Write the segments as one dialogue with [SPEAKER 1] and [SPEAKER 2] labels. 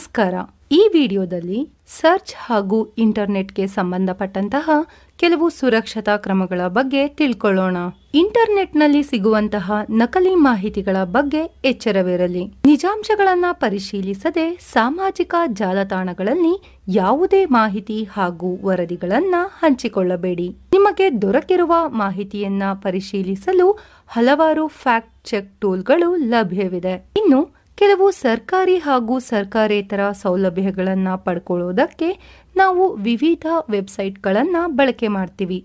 [SPEAKER 1] ನಮಸ್ಕಾರ. ಈ ವಿಡಿಯೋದಲ್ಲಿ ಸರ್ಚ್ ಹಾಗೂ ಇಂಟರ್ನೆಟ್ಗೆ ಸಂಬಂಧಪಟ್ಟಂತಹ ಕೆಲವು ಸುರಕ್ಷತಾ ಕ್ರಮಗಳ ಬಗ್ಗೆ ತಿಳ್ಕೊಳ್ಳೋಣ. ಇಂಟರ್ನೆಟ್ನಲ್ಲಿ ಸಿಗುವಂತಹ ನಕಲಿ ಮಾಹಿತಿಗಳ ಬಗ್ಗೆ ಎಚ್ಚರವಿರಲಿ. ನಿಜಾಂಶಗಳನ್ನ ಪರಿಶೀಲಿಸದೆ ಸಾಮಾಜಿಕ ಜಾಲತಾಣಗಳಲ್ಲಿ ಯಾವುದೇ ಮಾಹಿತಿ ಹಾಗೂ ವರದಿಗಳನ್ನ ಹಂಚಿಕೊಳ್ಳಬೇಡಿ. ನಿಮಗೆ ದೊರಕಿರುವ ಮಾಹಿತಿಯನ್ನ ಪರಿಶೀಲಿಸಲು ಹಲವಾರು ಫ್ಯಾಕ್ಟ್ ಚೆಕ್ ಟೂಲ್ಗಳು ಲಭ್ಯವಿದೆ. ಇನ್ನು ಕೆಲವು ಸರ್ಕಾರಿ ಹಾಗೂ ಸರ್ಕಾರೇತರ ಸೌಲಭ್ಯಗಳನ್ನು ಪಡ್ಕೊಳ್ಳೋದಕ್ಕೆ ನಾವು ವಿವಿಧ ವೆಬ್ಸೈಟ್ಗಳನ್ನು ಬಳಕೆ ಮಾಡ್ತೀವಿ.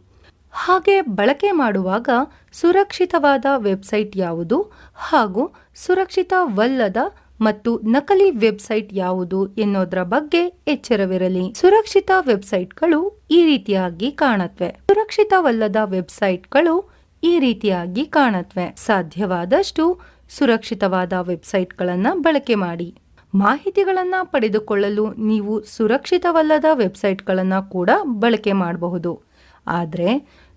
[SPEAKER 1] ಹಾಗೆ ಬಳಕೆ ಮಾಡುವಾಗ ಸುರಕ್ಷಿತವಾದ ವೆಬ್ಸೈಟ್ ಯಾವುದು ಹಾಗೂ ಸುರಕ್ಷಿತವಲ್ಲದ ಮತ್ತು ನಕಲಿ ವೆಬ್ಸೈಟ್ ಯಾವುದು ಎನ್ನೋದರ ಬಗ್ಗೆ ಎಚ್ಚರವಿರಲಿ. ಸುರಕ್ಷಿತ ವೆಬ್ಸೈಟ್ಗಳು ಈ ರೀತಿಯಾಗಿ ಕಾಣತ್ವೆ. ಸುರಕ್ಷಿತವಲ್ಲದ ವೆಬ್ಸೈಟ್ಗಳು ಈ ರೀತಿಯಾಗಿ ಕಾಣತ್ವೆ. ಸಾಧ್ಯವಾದಷ್ಟು ಸುರಕ್ಷಿತವಾದ ವೆಬ್ಸೈಟ್ಗಳನ್ನು ಬಳಕೆ ಮಾಡಿ. ಮಾಹಿತಿಗಳನ್ನು ಪಡೆದುಕೊಳ್ಳಲು ನೀವು ಸುರಕ್ಷಿತವಲ್ಲದ ವೆಬ್ಸೈಟ್ಗಳನ್ನು ಕೂಡ ಬಳಕೆ ಮಾಡಬಹುದು. ಆದರೆ,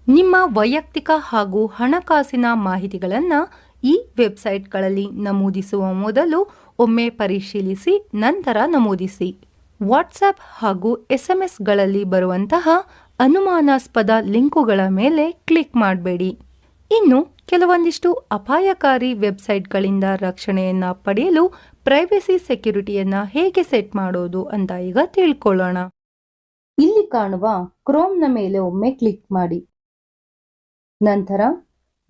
[SPEAKER 1] ನಿಮ್ಮ ವೈಯಕ್ತಿಕ ಹಾಗೂ ಹಣಕಾಸಿನ ಮಾಹಿತಿಗಳನ್ನು ಈ ವೆಬ್ಸೈಟ್ಗಳಲ್ಲಿ ನಮೂದಿಸುವ ಮೊದಲು ಒಮ್ಮೆ ಪರಿಶೀಲಿಸಿ, ನಂತರ ನಮೂದಿಸಿ. ವಾಟ್ಸಪ್ ಹಾಗೂ ಎಸ್ಎಂಎಸ್ಗಳಲ್ಲಿ ಬರುವಂತಹ ಅನುಮಾನಾಸ್ಪದ ಲಿಂಕುಗಳ ಮೇಲೆ ಕ್ಲಿಕ್ ಮಾಡಬೇಡಿ. ಇನ್ನು ಕೆಲವೊಂದಿಷ್ಟು ಅಪಾಯಕಾರಿ ವೆಬ್ಸೈಟ್ಗಳಿಂದ ರಕ್ಷಣೆಯನ್ನ ಪಡೆಯಲು ಪ್ರೈವಸಿ ಸೆಕ್ಯೂರಿಟಿಯನ್ನ ಹೇಗೆ ಸೆಟ್ ಮಾಡೋದು ಅಂತ ಈಗ ತಿಳ್ಕೊಳ್ಳೋಣ. ಇಲ್ಲಿ ಕಾಣುವ ಕ್ರೋಮ್ನ ಮೇಲೆ ಒಮ್ಮೆ ಕ್ಲಿಕ್ ಮಾಡಿ. ನಂತರ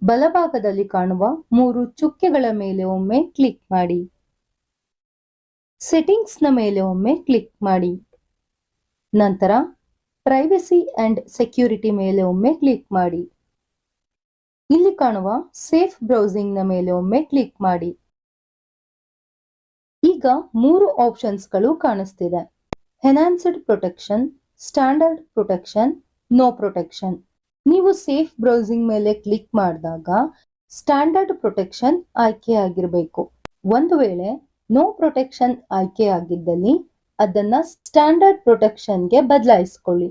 [SPEAKER 1] ಬಲಭಾಗದಲ್ಲಿ ಕಾಣುವ ಮೂರು ಚುಕ್ಕೆಗಳ ಮೇಲೆ ಒಮ್ಮೆ ಕ್ಲಿಕ್ ಮಾಡಿ. ಸೆಟ್ಟಿಂಗ್ಸ್ನ ಮೇಲೆ ಒಮ್ಮೆ ಕ್ಲಿಕ್ ಮಾಡಿ. ನಂತರ ಪ್ರೈವಸಿ ಅಂಡ್ ಸೆಕ್ಯೂರಿಟಿ ಮೇಲೆ ಒಮ್ಮೆ ಕ್ಲಿಕ್ ಮಾಡಿ. ಇಲ್ಲಿ ಕಾಣುವ ಸೇಫ್ ಬ್ರೌಸಿಂಗ್ನ ಮೇಲೆ ಒಮ್ಮೆ ಕ್ಲಿಕ್ ಮಾಡಿ. ಈಗ ಮೂರು ಆಪ್ಷನ್ಸ್ಗಳು ಕಾಣಿಸ್ತಿದೆ. Enhanced protection standard protection no protection ನೀವು ಸೇಫ್ ಬ್ರೌಸಿಂಗ್ ಮೇಲೆ ಕ್ಲಿಕ್ ಮಾಡಿದಾಗ ಸ್ಟ್ಯಾಂಡರ್ಡ್ ಪ್ರೊಟೆಕ್ಷನ್ ಆಯ್ಕೆ ಆಗಿರಬೇಕು. ಒಂದು ವೇಳೆ ನೋ ಪ್ರೊಟೆಕ್ಷನ್ ಆಯ್ಕೆ ಆಗಿದ್ದಲ್ಲಿ ಅದನ್ನ ಸ್ಟ್ಯಾಂಡರ್ಡ್ ಪ್ರೊಟೆಕ್ಷನ್ಗೆ ಬದಲಾಯಿಸ್ಕೊಳ್ಳಿ.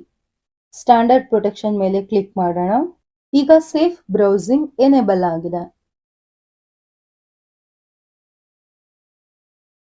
[SPEAKER 1] ಸ್ಟ್ಯಾಂಡರ್ಡ್ ಪ್ರೊಟೆಕ್ಷನ್ ಮೇಲೆ ಕ್ಲಿಕ್ ಮಾಡೋಣ. ಈಗ ಸೇಫ್ ಬ್ರೌಸಿಂಗ್ ಎನೇಬಲ್ ಆಗಿದೆ.